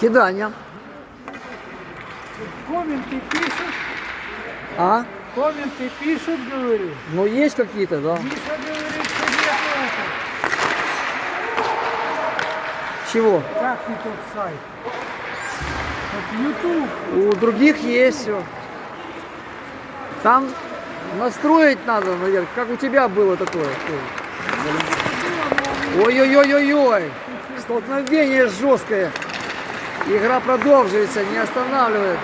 Кидання. Комменты пишут, А? комменты пишут, говорю. Ну, есть какие-то, да. Миша говорит, что нет. Чего? Как не тот сайт? Вот YouTube. У других есть все. Там настроить надо, наверное, как у тебя было такое. Ой-ой-ой-ой-ой. Столкновение жесткое. Игра продолжится, не останавливает.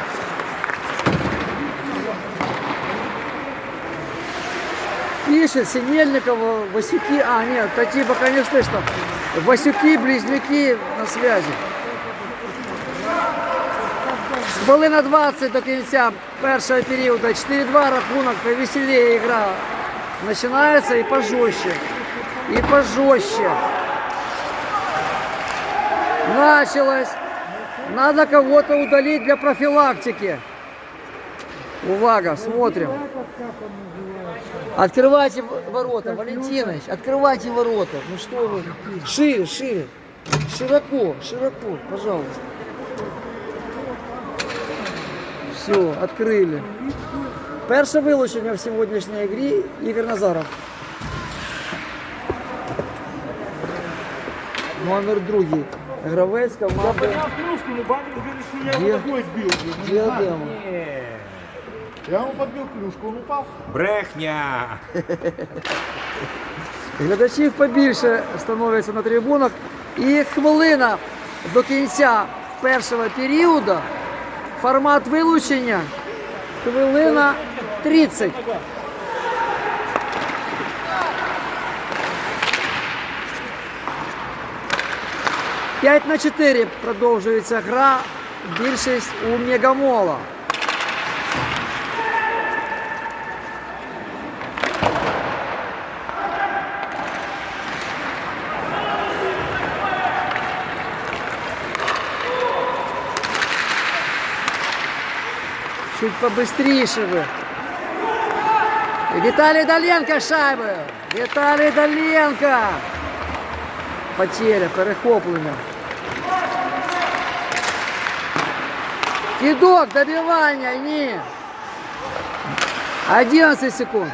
Пишет Синельникова, Васюки. А, нет, такие пока не слышно. Васюки, близнюки на связи. Хвилина 20 до кінця першого періоду. 4-2 рахунок, повеселее игра начинается и пожестче. И пожестче. Началось. Надо кого-то удалить для профилактики. Увага, смотрим. Этот как он называется? Открывайте в- ворота, Валентинович, открывайте ворота. Ну что вы? Шире, шире. Широко, широко, пожалуйста. Все, открили. Перше вилучення в сьогоднішній грі Ігор Назаров. Номер другий. Гравець Я команди кружку, но банник что я Где? его ногой сбил. блин. Діадема. Я ему подбил клюшку, он упал. Брехня! Глядачів побільше становиться на трибунах. І хвилина до кінця першого періоду. Формат вилучення. Хвилина 30. П'ять на 4 продовжується гра. Більшість у Мегамола. Чуть побыстріше ви. Віталій Доленко шайби. Віталій Доленко. Потеря, перехоплення. Кидок, добивання, ні. 11 секунд.